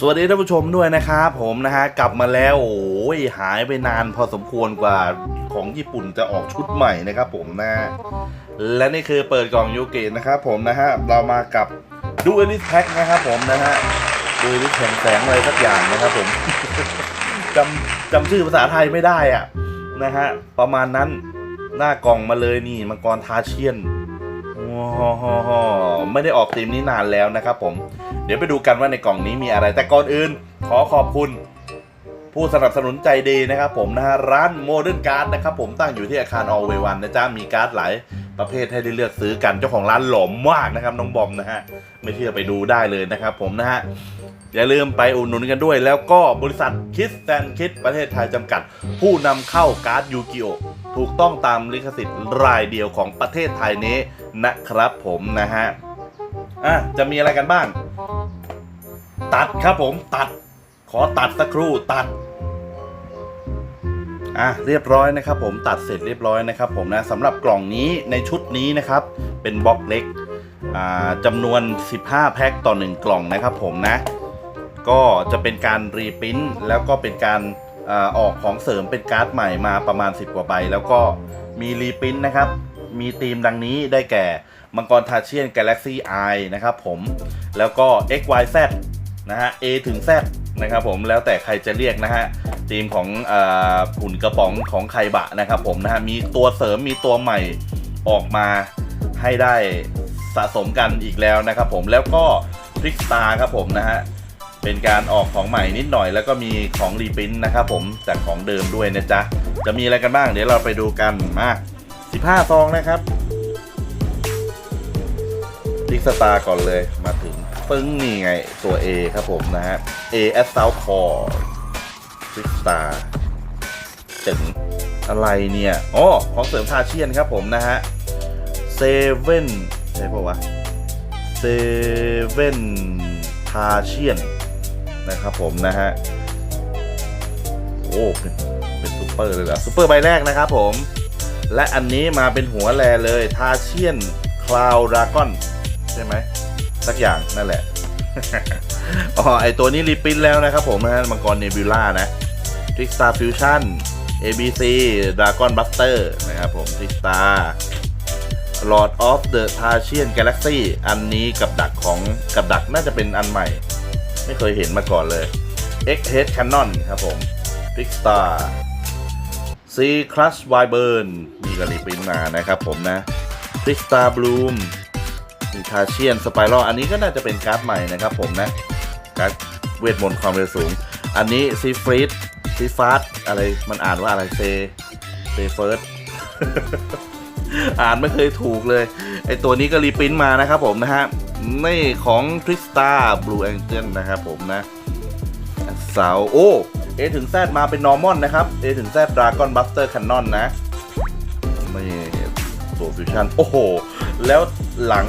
สวัสดีท่านผู้ชมด้วยนะครับผมนะฮะกลับมาแล้วโอ้ยหายไปนานพอสมควรกว่าของญี่ปุ่นจะออกชุดใหม่นะครับผมนะ และนี่คือเปิดกล่องยูกินะครับผมนะฮะเรามากับดูเอลิสแพ็คนะครับผมนะฮะดูเอลิสแสงแสงอะไรสักอย่างนะครับผมจำจำชื่อภาษาไทยไม่ได้อะนะฮะประมาณนั้นหน้ากล่องมาเลยนี่มังกรทาเชียนว้าวไม่ได้ออกทีมนี้นานแล้วนะครับผม เดี๋ยวไปดูกันว่าในกล่องนี้มีอะไร แต่ก่อนอื่น ขอขอบคุณ ผู้สนับสนุนใจดีนะครับผมนะฮะร้านโมเดิร์นการ์ดนะครับผมตั้งอยู่ที่อาคารออเววันนะจ๊ะมีการ์ดหลายประเภทให้ได้เลือกซื้อกันเจ้าของร้านหล่อมากนะครับน้องบอมนะฮะไม่เชื่อไปดูได้เลยนะครับผมนะฮะอย่าลืมไปอุดหนุนกันด้วย แล้วก็บริษัทคิดแซนคิดประเทศไทยจำกัด ผู้นำเข้าการ์ดยูกิโอถูกต้องตามลิขสิทธิ์รายเดียวของประเทศไทยนี้นะครับผมนะฮะอะจะมีอะไรกันบ้าง ตัดครับผมตัด ขอตัดสักครู่ตัดอะเรียบร้อยนะครับ ผมตัดเสร็จเรียบร้อยนะครับ ผมนะสำหรับกล่องนี้ในชุดนี้นะครับ เป็นบล็อกเล็กจำนวน 15 แพ็คต่อ 1 กล่องนะครับ ผมนะ ก็จะเป็นการรีปริ้นท์แล้วก็เป็นการอออกของเสริมเป็นการ์ดใหม่มาประมาณ 10 กว่าใบ แล้วก็มีรีปริ้นท์นะครับ มีธีมดังนี้ได้แก่มังกรทาเชียน Galaxy Eye นะครับผมแล้วก็ XYZ นะฮะ A ถึง Z นะครับผมแล้วแต่ใครจะเรียกนะฮะธีมของหุ่นกระป๋องของไคบะนะครับผมนะฮะมีตัวเสริมมีตัวใหม่ออกมาให้ได้สะสมกันอีกแล้วนะครับผมแล้วก็พริกตาครับผมนะฮะเป็นการออกของใหม่นิดหน่อยแล้วก็มีของรีปรินท์นะครับผมจากของเดิมด้วยนะจ๊ะจะมีอะไรกันบ้างเดี๋ยวเราไปดูกันมา15ซองนะครับพริกสตาร์ก่อนเลยมาถึง ปึ้งนี่ไงตัว A ครับผมนะฮะ A a s s a u t Core ฟิกตาถึงอะไรเนี่ยอ๋อของเสริมทาเชียนครับผมนะฮะเซเว่นใช่ปะวะเซเว่นทาเชียนนะครับผมนะฮะโอ้เป็นเป็นซูเปอร์เลยเหรอซูเปอร์ใบแรกนะครับผม และอันนี้มาเป็นหัวแลเลยทาเชียนคลาวดรากอนใช่ไหม สักอย่างนั่นแหละอ๋อไอตัวนี้รีปินแล้วนะครับผมนะฮะมังกรเนบิล่านะ t r i c k Star Fusion ABC Dragon Buster นะครับผม t r i c k Star Lord of the Tarsian Galaxy อันนี้กับดักของกับดักน่าจะเป็นอันใหม่ ไม่เคยเห็นมาก่อนเลย X Head Cannon ครับผม t r i c k Star Sea Crush Wyvern มีกรีปรินมานะครับผมนะ t r i c k Star Bloom มีทาเชียนสไปรัลอันนี้ก็น่าจะเป็นการ์ดใหม่นะครับผมนะ การ์ดเวทมนต์ความเร็วสูง อันนี้ซีฟรีดซีฟาสอะไรมันอ่านว่าอะไรเซเซเฟิร์สอ่านไม่เคยถูกเลย ไอตัวนี้ก็รีปรินท์มานะครับผมนะฮะนี่ของทริสตาบลูแองเจิลนะครับผมนะเสาโอ้เอถึงแซดมาเป็นนอร์มอนนะครับเอถึงแซดดราก้อนบัสเตอร์คันนอนนะนี่ตัวฟิวชั่นโอ้โห แล้วหลัง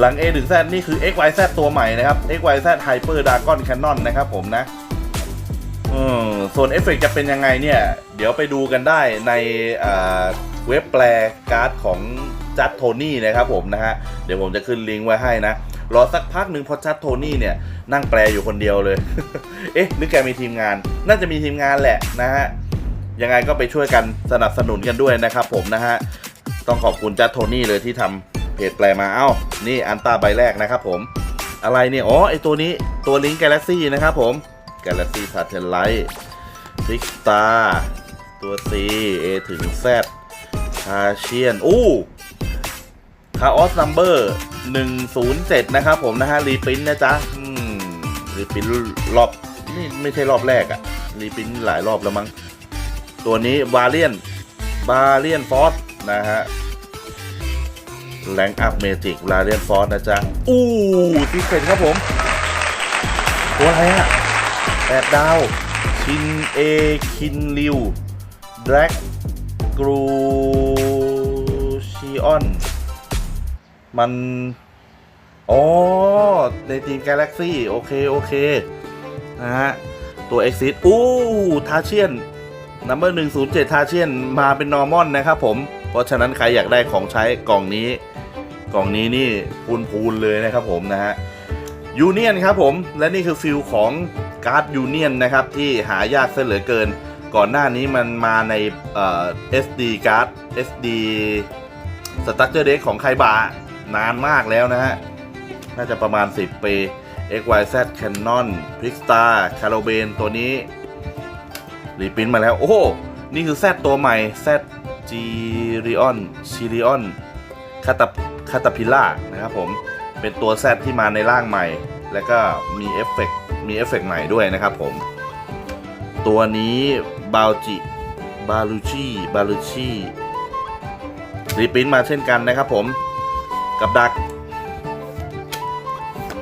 หลัง A ถึง Z นี่คือ XYZ ตัวใหม่นะครับ XYZ Hyper Dragon Cannon นะครับผมนะส่วนเอฟเฟกจะเป็นยังไงเนี่ย เดี๋ยวไปดูกันได้ในเว็บแปลการ์ดของจัดโทนี่นะครับผมนะฮะ เดี๋ยวผมจะขึ้นลิงก์ไว้ให้นะ รอสักพักหนึ่งพอจัดโทนี่เนี่ย นั่งแปลอยู่คนเดียวเลย เอ๊ะหรือแกมีทีมงาน น่าจะมีทีมงานแหละนะฮะ ยังไงก็ไปช่วยกันสนับสนุนกันด้วยนะครับผมนะฮะ ต้องขอบคุณจัดโทนี่เลยที่ทำ เพจแปลมาเอ้า นี่อันตาใบแรกนะครับผม อะไรเนี่ย อ๋อ ไอตัวนี้ตัวลิงก์กาแล็กซี่นะครับผม Galaxy Satellite ฟิกตาตัว C A ถึง Z คาเชียน อู้คาออสนัมเบอร์107 นะครับผมนะฮะ รีปรินท์นะจ๊ะรีปรินท์รอบนี่ไม่ใช่รอบแรกอะรีปรินท์หลายรอบแล้วมั้ง ตัวนี้บาเลียนบาเลียนฟอสนะฮะ แรงอัพเมจิกลาเรียนฟอสนะจ๊ะ อู้ที่เห็นครับผม ตัวอะไรอะแปดดาว ชินเอ คินริวแดร็กกรูชิออน มัน อ๋อ ในทีมกาแล็กซี่ โอเค โอเค นะฮะ ตัว Exit อู้ ทาเชียนนัมเบอร์หนึ่งศูนย์เจ็ดทาเชียน มาเป็นนอร์มอนนะครับผม ราะฉะนั้นใครอยากได้ของใช้กล่องนี้ กล่องนี้นี่พูนพูนๆเลยนะครับผมนะฮะยูเนียนครับผมและนี่คือฟิลของการ์ดยูเนียนนะครับที่หายากเสเหลือเกิน ก่อนหน้านี้มันมาในเอ่อ SD การ์ด SD สตั๊กเจอร์เด็กของไคบานานมากแล้วนะฮะ น่าจะประมาณ 10 ปี XYZ Canon p r i x t a r c a r o b a n ตัวนี้รีปรินมาแล้ว โอ้โห นี่คือ Z ตัวใหม่ Z g r i o n c h i r i o n คาตาคาตาพิล่านะครับผม เป็นตัว Z ที่มาในร่างใหม่ แล้วก็มีเอฟเฟกมีเอฟเฟกใหม่ด้วยนะครับผม ตัวนี้บาลจิบาลูชีบาลูชีรีปรินมาเช่นกันนะครับผม กับดัก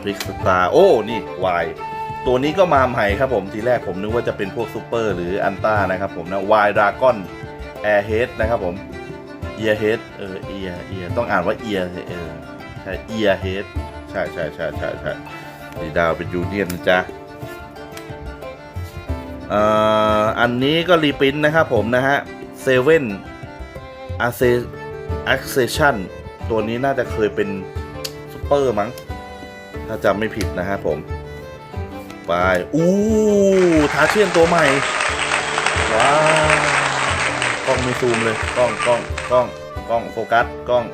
พิกสตาโอ้ นี่วายตัวนี้ก็มาใหม่ครับผม ทีแรกผมนึกว่าจะเป็นพวกซูเปอร์หรืออันต้านะครับผมนะวายดราก้อน แอร์เฮดนะครับผมเอียเฮดเออเอียเอียต้องอ่านว่าเอียเออใช่เอียเฮดใช่ใช่ใช่ใช่ใช่สีดาวเป็นยูเนียนนะจ๊ะเอ่ออันนี้ก็รีปรินท์นะครับผมนะฮะเซเว่นอาเซ Accession ตัวนี้น่าจะเคยเป็นซูเปอร์มั้ง ถ้าจำไม่ผิดนะฮะผม ไป อู้ทาเชียนตัวใหม่ ว้าว องไม่ซูมเลยกล้องกล้องกล้องกล้องโฟกัสกล้อง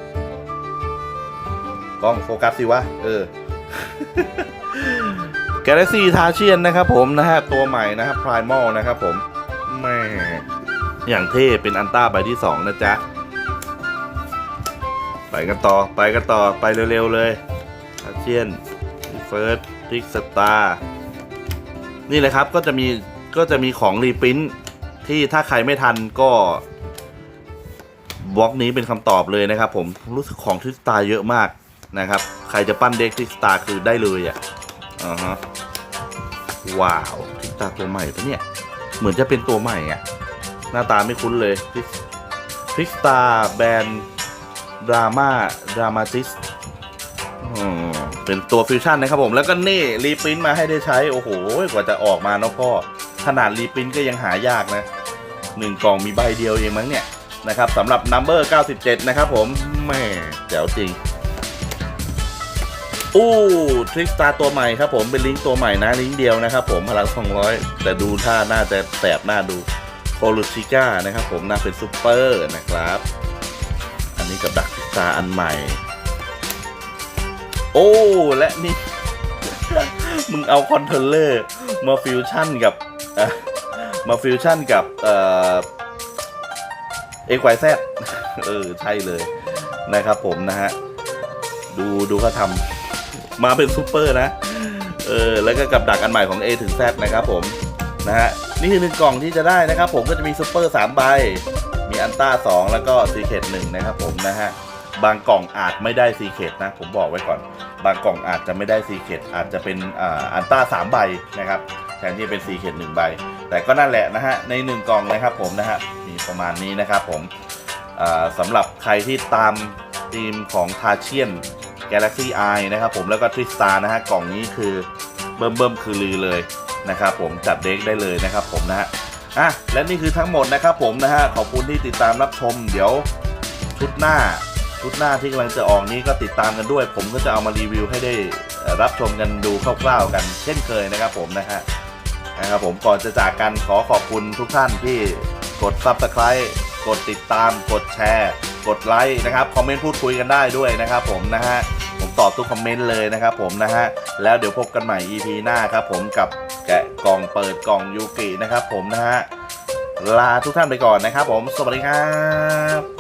กล้องโฟกัสสิวะเออ Galaxy ทาเชียนนะครับผมนะฮะตัวใหม่นะครับ Primal นะครับผมแม่อย่างเท่เป็นอันต้าใบที่ 2 นะจ๊ะ ไปกันต่อไปกันต่อไปเร็ว ๆ เลยอาเชียนเฟิร์สทิกสตาร์นี่เลยครับก็จะมีก็จะมีของรีปริน ที่ถ้าใครไม่ทันก็บล็อกนี้เป็นคำตอบเลยนะครับ ผมรู้สึกของทิกสตาร์เยอะมากนะครับ ใครจะปั้นเด็กทิกสตาร์คือได้เลยอะอ่าฮะว้าวทิกสตาร์ตัวใหม่ปะเนี่ย เหมือนจะเป็นตัวใหม่อะ หน้าตาไม่คุ้นเลยทิกสตาร์แบรนด์ดราม่าดรามาติสเป็นตัวฟิวชั่นนะครับผมแล้วก็นี่รีปรินต์มาให้ได้ใช้ โอ้โห กว่าจะออกมาเนาะพ่อ ขนาดรีปรินก็ยังหายากนะหนึ่งกล่องมีใบเดียวเองมั้งเนี่ยนะครับสำหรับ Number 97 นะครับผมแม่แจ๋วจริงอู้ทริกสตาร์ตัวใหม่ครับผมเป็นลิงก์ตัวใหม่นะลิงก์เดียวนะครับผมพลัง 200 แต่ดูท่าน่าจะแสบหน้าดูโคลูชิก้านะครับผมน่าเป็นซูเปอร์นะครับ อันนี้กับดักทิกตาอันใหม่ โอ้ และนี่ มึงเอาคอนโทรลเลอร์ มาฟิวชั่นกับมาฟิวชั่นกับเอ่อ XYZ เออใช่เลยนะครับผมนะฮะ ดูดูเขาทำมาเป็นซูเปอร์นะ เออ แล้วก็กับดักอันใหม่ของ A ถึง Z นะครับผม นะฮะ นี่คือหนึ่งกล่องที่จะได้นะครับผมก็จะมีซูเปอร์สามใบ มีอันต้าสองแล้วก็ซีเคทหนึ่งนะครับผมนะฮะ บางกล่องอาจไม่ได้ซีเคทนะ ผมบอกไว้ก่อน บางกล่องอาจจะไม่ได้ซีเคทอาจจะเป็นอันต้าสามใบนะครับแทนที่เป็นซีเคทหนึ่งใบ แต่ก็นั่นแหละนะฮะในหนึ่งกล่องนะครับผมนะฮะมีประมาณนี้นะครับผมอ่าสำหรับใครที่ตามทีมของทาเชียน Galaxy Eye นะครับผมแล้วก็ทริสตานะฮะกล่องนี้คือเบิ่มเบิ่มคือลือเลยนะครับผมจัดเด็กได้เลยนะครับผมนะฮะอะและนี่คือทั้งหมดนะครับผมนะฮะขอบคุณที่ติดตามรับชมเดี๋ยวชุดหน้า ชุดหน้าที่กำลังจะออกนี้ก็ติดตามกันด้วย ผมก็จะเอามารีวิวให้ได้รับชมกันดูคร่าวๆกัน เช่นเคยนะครับผมนะฮะนะครับผมก่อนจะจากกันขอขอบคุณทุกท่านที่กด Subscribe กดติดตาม กดแชร์ กดไลค์นะครับคอมเมนต์พูดคุยกันได้ด้วยนะครับผมนะฮะผมตอบทุกคอมเมนต์เลยนะครับผมนะฮะแล้วเดี๋ยวพบกันใหม่ EP หน้าครับผมกับแกะกล่องเปิดกล่องยูกินะครับผมนะฮะลาทุกท่านไปก่อนนะครับผมสวัสดีครับ